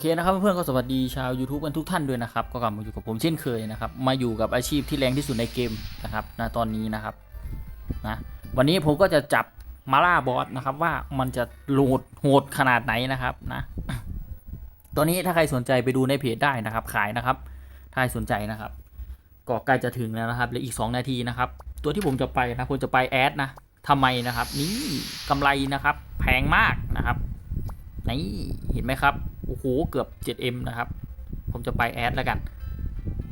โอเคนะครับเพื่อนๆก็สวัสดีชาว YouTube กันทุกท่านด้วยนะครับ ก็กลับมาอยู่กับผมเช่นเคยนะครับมาอยู่กับอาชีพที่แรงที่สุดในเกมนะครับณตอนนี้นะครับนะวันนี้ผมก็จะจับมาล่าบอสนะครับว่ามันจะโหลดโหดขนาดไหนนะครับนะตัวนี้ถ้าใครสนใจไปดูในเพจได้นะครับ ขายนะครับ ถ้าใครสนใจนะครับ ก็ใกล้จะถึงแล้วนะครับเหลืออีก 2 นาทีนะครับ ตัวที่ผมจะไปนะผมจะไปแอดนะทำไมนะครับ นี่กำไรนะครับ แพงมากนะครับ นี่เห็นไหมครับ โอ้โห เกือบ 7M นะครับ ผมจะไปแอดแล้วกัน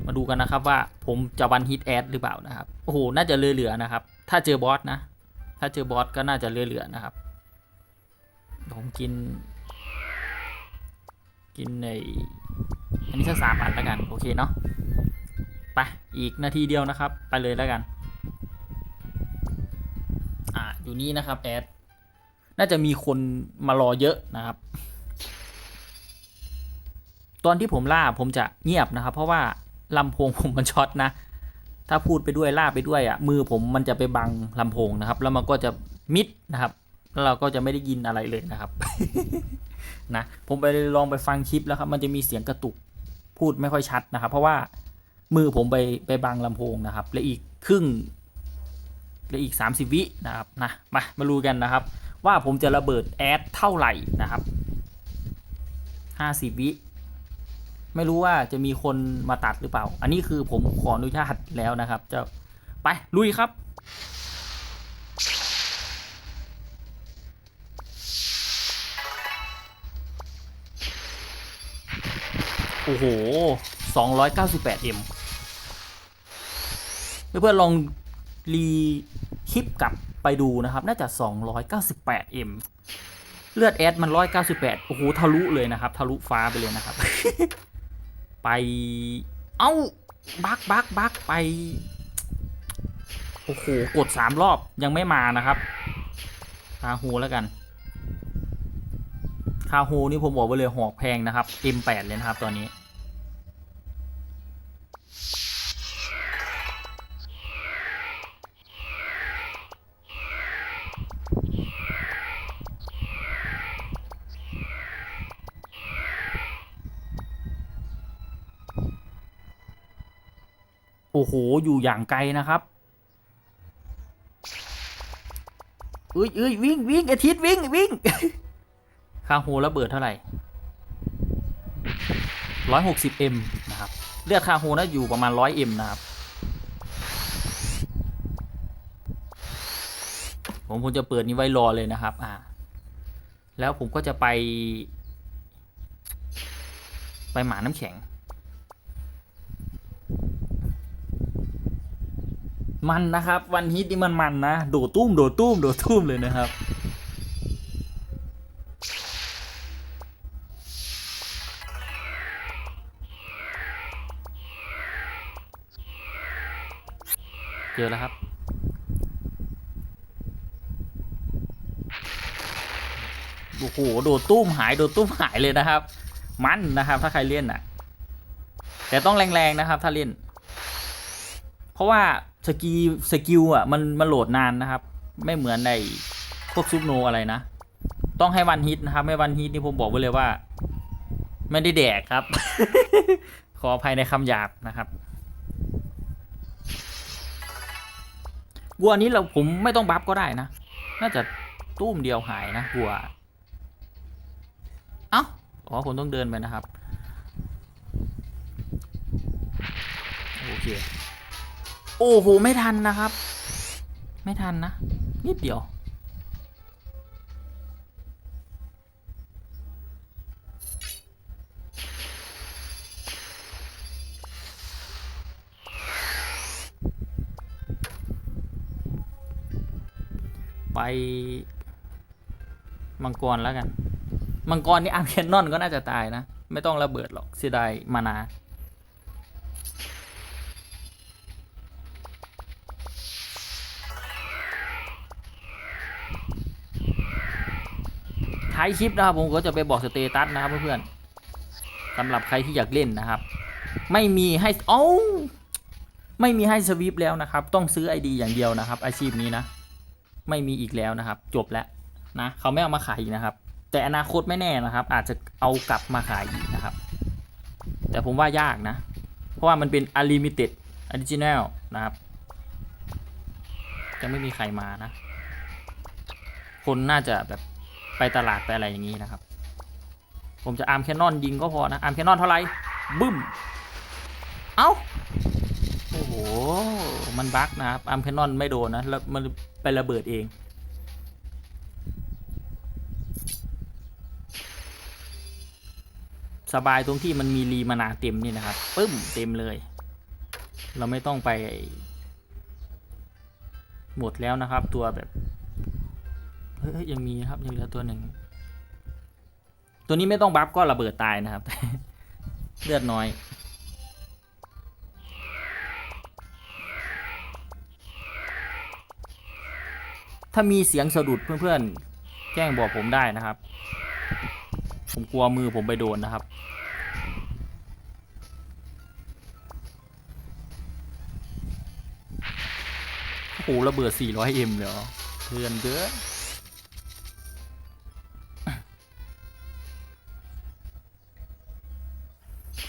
มาดูกันนะครับว่าผมจะวันฮิตแอดหรือเปล่านะครับ โอ้โห น่าจะเหลือๆนะครับ ถ้าเจอบอสนะ ถ้าเจอบอสก็น่าจะเหลือๆนะครับ ผมกิน กินในอันนี้สักสามอันแล้วกัน โอเคเนาะ ไป อีกนาทีเดียวนะครับ ไปเลยแล้วกัน อ่าอยู่นี่นะครับแอด น่าจะมีคนมารอเยอะนะครับ ตอนที่ผมล่าผมจะเงียบนะครับ เพราะว่าลำโพงผมมันช็อตนะ ถ้าพูดไปด้วยล่าไปด้วยอะมือผมมันจะไปบังลำโพงนะครับ แล้วมันก็จะมิดนะครับแล้วเราก็จะไม่ได้ยินอะไรเลยนะครับนะผมไปลองไปฟังคลิปแล้วครับมันจะมีเสียงกระตุกพูดไม่ค่อยชัดนะครับ เพราะว่ามือผมไปไปบังลำโพงนะครับและอีกครึ่งและอีก 30 วินะครับนะมามาดูกันนะครับ ว่าผมจะระเบิดแอดเท่าไหร่นะครับ 50 วิไม่รู้ว่าจะมีคนมาตัดหรือเปล่า อันนี้คือผมขออนุญาตแล้วนะครับ จะไป ลุยครับโอ้โห 298M เพื่อนๆลองรีคลิปกับ ไปดูนะครับ น่าจะ 298M เลือดแอดมัน 198 โอ้โห ทะลุเลยนะครับ ทะลุฟ้าไปเลยนะครับ ไป เอ้า บักบักบักไป โอ้โห กด 3 รอบยังไม่มานะครับ คาฮูแล้วกัน คาฮูนี่ผมบอกไว้เลยหอกแพงนะครับ M8 เลยนะครับตอนนี้ โอ้โห อยู่อย่างไกลนะครับเอ้ยเอ้ยวิ่งวิ่งอาทิตย์วิ่งวิ่งคาโฮระเบิดเท่าไหร่ร้อยหกสิบเอ็มนะครับ เลือดคาโฮน่าอยู่ประมาณร้อยเอ็มนะครับ ผมผมจะเปิดนี้ไว้รอเลยนะครับ อ่า แล้วผมก็จะไป ไปหมาน้ำแข็ง มันนะครับ วันฮิตนี่มันมันนะ โดดตุ้มโดดตุ้มโดดตุ้มเลยนะครับ เจอแล้วครับโอ้โหโดดตุ้มหายโดดตุ้มหายเลยนะครับ มันนะครับ ถ้าใครเล่นน่ะ แต่ต้องแรงๆนะครับ ถ้าเล่น เพราะว่า สกีสกิลอะมันมันโหลดนานนะครับ ไม่เหมือนในพวกซุปโนอะไรนะ ต้องให้วันฮิตนะครับ ไม่วันฮิตนี่ผมบอกไว้เลยว่า ไม่ได้แดกครับ ขออภัยในคำหยาบนะครับวัวนี้เราผมไม่ต้องบัฟก็ได้นะ น่าจะตุ้มเดียวหายนะวัว เอ้า อ๋อผมต้องเดินไปนะครับ โอเค โอ้โห ไม่ทันนะครับ ไม่ทันนะ นิดเดียว ไป มังกรแล้วกัน มังกรนี่อาร์เคนนอนก็น่าจะตายนะ ไม่ต้องระเบิดหรอกเสียดายมานา ท้ายคลิปนะครับ ผมก็จะไปบอกสเตตัสนะครับเพื่อนๆสำหรับใครที่อยากเล่นนะครับ ไม่มีให้เอ้าไม่มีให้สวิปแล้วนะครับ ต้องซื้อ ID อย่างเดียวนะครับ อาชีพนี้นะ ไม่มีอีกแล้วนะครับ จบแล้วนะเขาไม่เอามาขายอีกนะครับ แต่อนาคตไม่แน่นะครับ อาจจะเอากลับมาขายอีกนะครับ แต่ผมว่ายากนะ เพราะว่ามันเป็น unlimited original นะครับจะไม่มีใครมานะ คนน่าจะแบบ ไปตลาดไปอะไรอย่างนี้นะครับ ผมจะอาร์มแคนนอนยิงก็พอนะอาร์มแคนนอนเท่าไหร่บึ้ม เอ้าโอ้โห มันบั๊กนะครับอาร์มแคนนอนไม่โดนนะแล้วมันไประเบิดเอง สบายตรงที่มันมีรีมานาเต็มนี่นะครับปึ้มเต็มเลย เราไม่ต้องไปหมดแล้วนะครับ ตัวแบบ เฮ้ยยังมีครับยังเหลือตัวหนึ่ง ตัวนี้ไม่ต้องบัฟก็ระเบิดตายนะครับ เลือดน้อย ถ้ามีเสียงสะดุดเพื่อนๆ แจ้งบอกผมได้นะครับ ผมกลัวมือผมไปโดนนะครับโอ้โหระเบิด 400M เลยเหรอเพื่อนเด้อ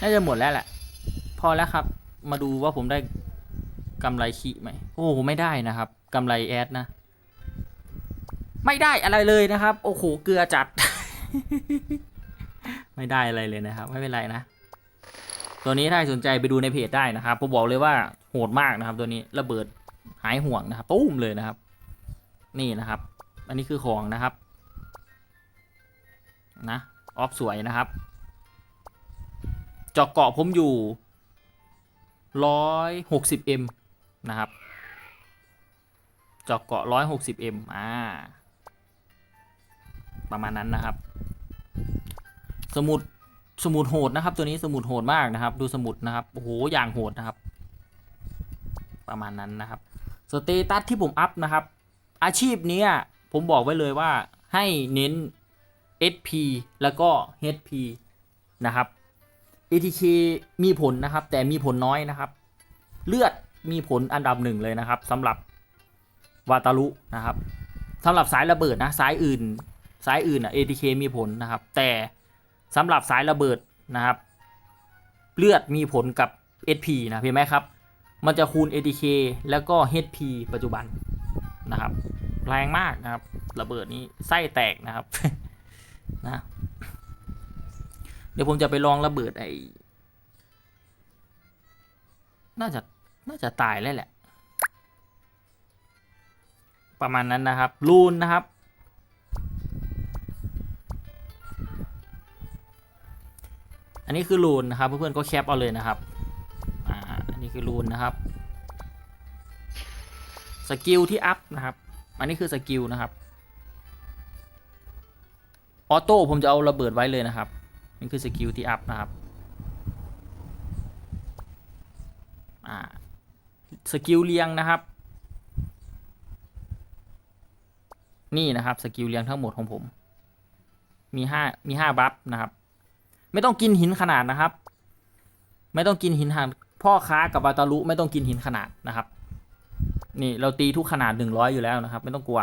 น่าจะหมดแล้วแหละ พอแล้วครับ มาดูว่าผมได้กำไรขีไหมโอ้โหไม่ได้นะครับกำไรแอดนะ ไม่ได้อะไรเลยนะครับ โอ้โหเกลือจัด ไม่ได้อะไรเลยนะครับ ไม่เป็นไรนะ ตัวนี้ถ้าสนใจไปดูในเพจได้นะครับผมบอกเลยว่าโหดมากนะครับ ตัวนี้ระเบิดหายห่วงนะครับตุ้มเลยนะครับ นี่นะครับ อันนี้คือของนะครับ นะออฟสวยนะครับ จอกเกาะผมอยู่ร้อยหกสิบเอ็มนะครับจอกเกาะร้อยหกสิบเอ็มอ่าประมาณนั้นนะครับ สมุดสมุดโหดนะครับ ตัวนี้สมุดโหดมากนะครับ ดูสมุดนะครับโอ้โหอย่างโหดนะครับ ประมาณนั้นนะครับสเตตัสที่ผมอัพนะครับ อาชีพนี้ผมบอกไว้เลยว่าให้เน้น SP แล้วก็ HP นะครับ ATK มีผลนะครับ แต่มีผลน้อยนะครับ เลือดมีผลอันดับหนึ่งเลยนะครับสำหรับวาตารุนะครับสำหรับสายระเบิดนะสายอื่น สายอื่นอะ ATK มีผลนะครับ แต่สำหรับสายระเบิดนะครับ เลือดมีผลกับ SP นะเห็นไหมครับ มันจะคูณ ATK แล้วก็ HP ปัจจุบันนะครับ แรงมากนะครับ ระเบิดนี้ไส้แตกนะครับนะ ดี๋ยวผมจะไปลองระเบิดไอ้น่าจะน่าจะตายแล้วแหละ ประมาณนั้นนะครับรูนนะครับ อันนี้คือรูนนะครับ เพื่อนๆก็แคปเอาเลยนะครับ อ่า อันนี้คือรูนนะครับ สกิลที่อัพนะครับ อันนี้คือสกิลนะครับ ออโต้ผมจะเอาระเบิดไว้เลยนะครับ นี่คือสกิลที่อัพนะครับอ่าสกิลเรียงนะครับ นี่นะครับสกิลเรียงทั้งหมดของผม มีห้ามีห้าบัฟนะครับ ไม่ต้องกินหินขนาดนะครับ ไม่ต้องกินหินขนาดพ่อค้ากับบาตารุไม่ต้องกินหินขนาดนะครับ นี่เราตีทุกขนาดหนึ่งร้อยอยู่แล้วนะครับ ไม่ต้องกลัว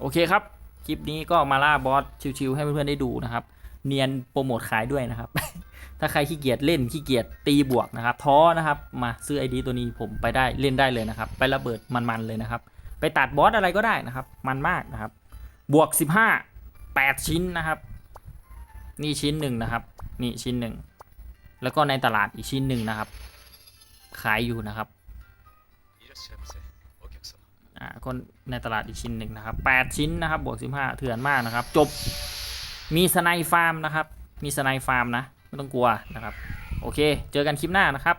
โอเคครับ ลิปนี้ก็มาล่าบอสชิวๆให้เพื่อนๆได้ดูนะครับ เนียนโปรโมทขายด้วยนะครับ ถ้าใครขี้เกียจเล่นขี้เกียจตีบวกนะครับ ท้อนะครับมาซื้อไอดีตัวนี้ผมไปได้เล่นได้เลยนะครับ ไประเบิดมันๆเลยนะครับ ไปตัดบอสอะไรก็ได้นะครับ มันมากนะครับ บวก 15 8 ชิ้นนะครับ นี่ชิ้นหนึ่งนะครับ นี่ชิ้นหนึ่งแล้วก็ในตลาดอีกชิ้นหนึ่งนะครับ ขายอยู่นะครับ คนในตลาดอีกชิ้นหนึ่งนะครับ 8 ชิ้นนะครับบวก 15 เถื่อนมากนะครับ จบมีสไนฟาร์มนะครับ มีสไนฟาร์มนะ ไม่ต้องกลัวนะครับ โอเค เจอกันคลิปหน้านะครับ